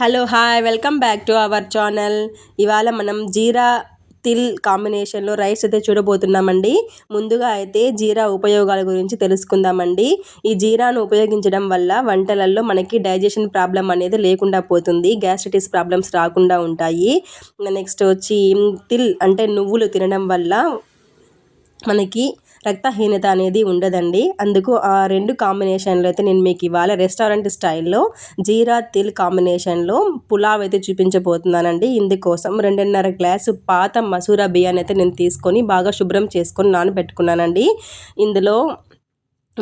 Hello hi welcome back to our channel. ఇవాళ మనం జీరా తిల్ కాంబినేషన్లో రైస్ అయితే చూడబోతున్నామండి. ముందుగా అయితే జీరా ఉపయోగాల గురించి తెలుసుకుందామండి. ఈ జీరాను ఉపయోగించడం వల్ల వంటలలో మనకి డైజెషన్ ప్రాబ్లం అనేది లేకుండా పోతుంది గ్యాస్ట్రిటిస్ ప్రాబ్లమ్స్ రాకుండా ఉంటాయి. నెక్స్ట్ వచ్చి తిల్ అంటే నువ్వులు తినడం వల్ల మనకి రక్తహీనత అనేది ఉండదండి. అందుకు ఆ రెండు కాంబినేషన్లో అయితే నేను మీకు ఇవాళ రెస్టారెంట్ స్టైల్లో జీరా తిల్ కాంబినేషన్లో పులావ్ అయితే చూపించబోతున్నానండి. ఇందుకోసం రెండున్నర గ్లాసు పాత మసూరా బియ్యాన్ని అయితే నేను తీసుకొని బాగా శుభ్రం చేసుకొని నానబెట్టుకున్నానండి. ఇందులో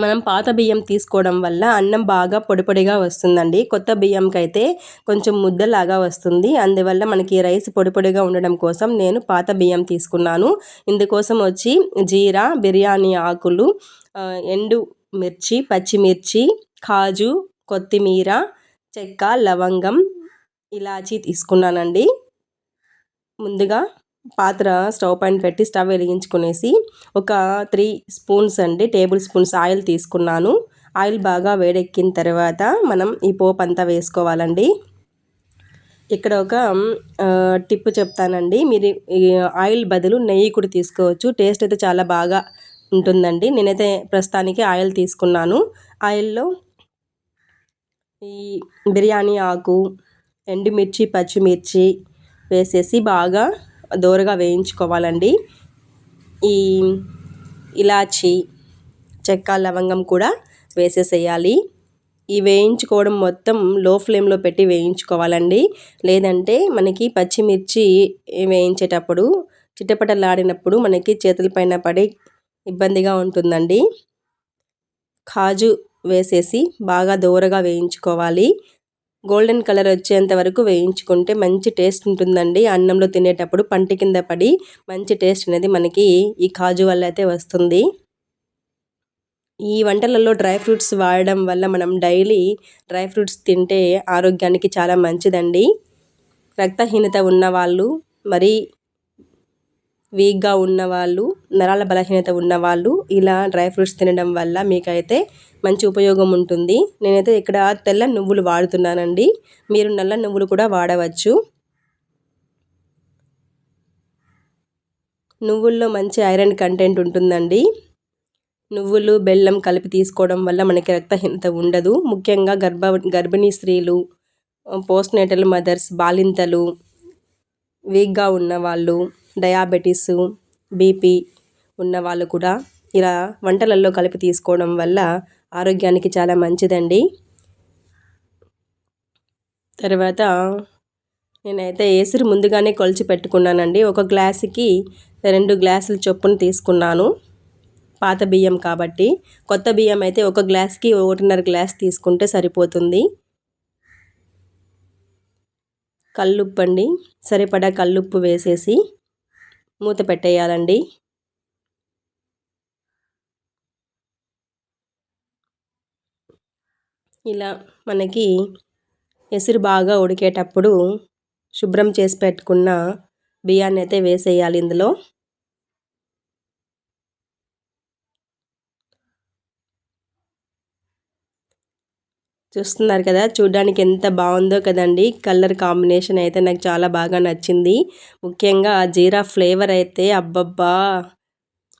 మనం పాత బియ్యం తీసుకోవడం వల్ల అన్నం బాగా పొడిపొడిగా వస్తుందండి. కొత్త బియ్యంకైతే కొంచెం ముద్దలాగా వస్తుంది. అందువల్ల మనకి రైస్ పొడిపొడిగా ఉండడం కోసం నేను పాత బియ్యం తీసుకున్నాను. ఇందుకోసం వచ్చి జీరా బిర్యానీ ఆకులు ఎండు మిర్చి పచ్చిమిర్చి కాజు కొత్తిమీర చెక్క లవంగం ఇలాచీ తీసుకున్నానండి. ముందుగా పాత్ర స్టవ్ పైన పెట్టి స్టవ్ వెలిగించుకునేసి ఒక త్రీ స్పూన్స్ అండి టేబుల్ స్పూన్స్ ఆయిల్ తీసుకున్నాను. ఆయిల్ బాగా వేడెక్కిన తర్వాత మనం ఈ పోపు అంతా వేసుకోవాలండి. ఇక్కడ ఒక టిప్ చెప్తానండి. మీరు ఆయిల్ బదులు నెయ్యి కూడా తీసుకోవచ్చు. టేస్ట్ అయితే చాలా బాగా ఉంటుందండి. నేనైతే ప్రస్తుతానికి ఆయిల్ తీసుకున్నాను. ఆయిల్లో ఈ బిర్యానీ ఆకు ఎండుమిర్చి పచ్చిమిర్చి వేసేసి బాగా దోరగా వేయించుకోవాలండి. ఈ ఇలాచి చెక్క లవంగం కూడా వేసేసేయాలి. ఈ వేయించుకోవడం మొత్తం లో ఫ్లేమ్లో పెట్టి వేయించుకోవాలండి. లేదంటే మనకి పచ్చిమిర్చి వేయించేటప్పుడు చిట్టపటలాడినప్పుడు మనకి చేతుల పైన పడి ఇబ్బందిగా ఉంటుందండి. కాజు వేసేసి బాగా దోరగా వేయించుకోవాలి. గోల్డెన్ కలర్ వచ్చేంత వరకు వేయించుకుంటే మంచి టేస్ట్ ఉంటుందండి. అన్నంలో తినేటప్పుడు పంటి కింద పడి మంచి టేస్ట్ అనేది మనకి ఈ కాజు వల్ల అయితే వస్తుంది. ఈ వంటలలో డ్రై ఫ్రూట్స్ వాడడం వల్ల మనం డైలీ డ్రై ఫ్రూట్స్ తింటే ఆరోగ్యానికి చాలా మంచిదండి. రక్తహీనత ఉన్నవాళ్ళు మరి వీక్గా ఉన్నవాళ్ళు నరాల బలహీనత ఉన్నవాళ్ళు ఇలా డ్రై ఫ్రూట్స్ తినడం వల్ల మీకైతే మంచి ఉపయోగం ఉంటుంది. నేనైతే ఇక్కడ తెల్ల నువ్వులు వాడుతున్నానండి. మీరు నల్ల నువ్వులు కూడా వాడవచ్చు. నువ్వుల్లో మంచి ఐరన్ కంటెంట్ ఉంటుందండి. నువ్వులు బెల్లం కలిపి తీసుకోవడం వల్ల మనకి రక్తహీనత ఉండదు. ముఖ్యంగా గర్భ గర్భిణీ స్త్రీలు పోస్ట్ నేటల్ మదర్స్ బాలింతలు వీక్గా ఉన్నవాళ్ళు డయాబెటీసు బీపీ ఉన్నవాళ్ళు కూడా ఇలా వంటలలో కలిపి తీసుకోవడం వల్ల ఆరోగ్యానికి చాలా మంచిదండి. తర్వాత నేనైతే ఏసురు ముందుగానే కొలిచి పెట్టుకున్నానండి. ఒక గ్లాసుకి రెండు గ్లాసుల చొప్పున తీసుకున్నాను. పాత బియ్యం కాబట్టి. కొత్త బియ్యం అయితే ఒక గ్లాస్కి ఒకటిన్నర గ్లాస్ తీసుకుంటే సరిపోతుంది. కల్లుప్పు అండి సరిపడా కల్లుప్పు వేసేసి మూత పెట్టేయాలండి. ఇలా మనకి ఎసురు బాగా ఉడికేటప్పుడు శుభ్రం చేసి పెట్టుకున్న బియ్యాన్ని అయితే వేసేయాలి ఇందులో. చూస్తున్నారు కదా చూడడానికి ఎంత బాగుందో కదండి. కలర్ కాంబినేషన్ అయితే నాకు చాలా బాగా నచ్చింది. ముఖ్యంగా ఆ జీరా ఫ్లేవర్ అయితే అబ్బబ్బా!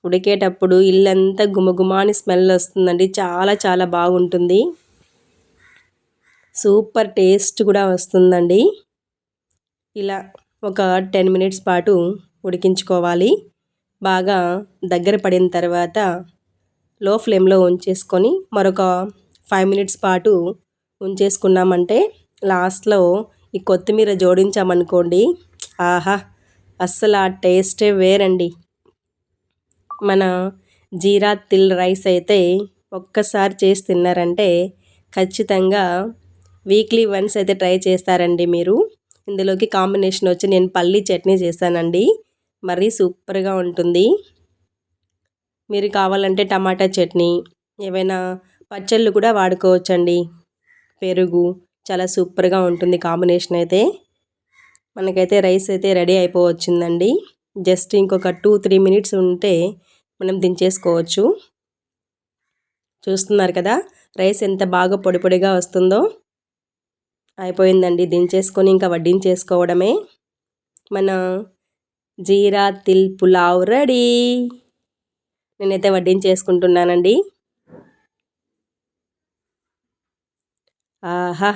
ఉడికేటప్పుడు ఇల్లంతా గుమగుమాని స్మెల్ వస్తుందండి. చాలా చాలా బాగుంటుంది. సూపర్ టేస్ట్ కూడా వస్తుందండి. ఇలా ఒక టెన్ మినిట్స్ పాటు ఉడికించుకోవాలి. బాగా దగ్గర పడిన తర్వాత లో ఫ్లేమ్లో ఉంచేసుకొని మరొక ఫైవ్ మినిట్స్ పాటు ఉంచేసుకున్నామంటే లాస్ట్లో ఈ కొత్తిమీర జోడించామనుకోండి ఆహా అస్సలు ఆ టేస్టే వేరండి. మన జీరా తిల్ రైస్ అయితే ఒక్కసారి చేసి తిన్నారంటే ఖచ్చితంగా వీక్లీ వన్స్ అయితే ట్రై చేస్తారండి మీరు. ఇందులోకి కాంబినేషన్ వచ్చి నేను పల్లీ చట్నీ చేశానండి. మరీ సూపర్గా ఉంటుంది. మీరు కావాలంటే టమాటా చట్నీ ఏవైనా పచ్చళ్ళు కూడా వాడుకోవచ్చండి. పెరుగు చాలా సూపర్గా ఉంటుంది కాంబినేషన్ అయితే. మనకైతే రైస్ అయితే రెడీ అయిపోవచ్చిందండి. జస్ట్ ఇంకొక టూ త్రీ మినిట్స్ ఉంటే మనం దించేసుకోవచ్చు. చూస్తున్నారు కదా రైస్ ఎంత బాగా పొడి పొడిగా వస్తుందో. అయిపోయిందండి దించేసుకొని ఇంకా వడ్డించేసుకోవడమే. మన జీరా తిల్ పులావ్ రెడీ. నేనైతే వడ్డించేసుకుంటున్నానండి. ఆహా.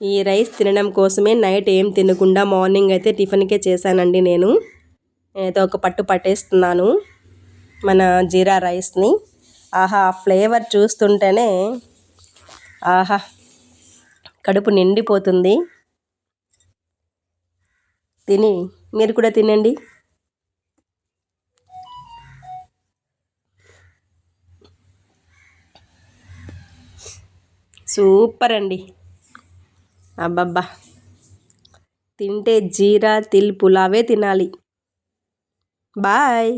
ఈ రైస్ తినడం కోసమే నైట్ ఏం తినకుండా మార్నింగ్ అయితే టిఫిన్కే చేశానండి నేను. ఏదో ఒక పట్టు పట్టేస్తున్నాను మన జీరా రైస్ని. ఆహా ఫ్లేవర్ చూస్తుంటేనే ఆహా కడుపు నిండిపోతుంది. తిని మీరు కూడా తినండి. సూపర్ అండి అబ్బబ్బా. తింటే జీరా తిల్ పులావే తినాలి. బాయ్.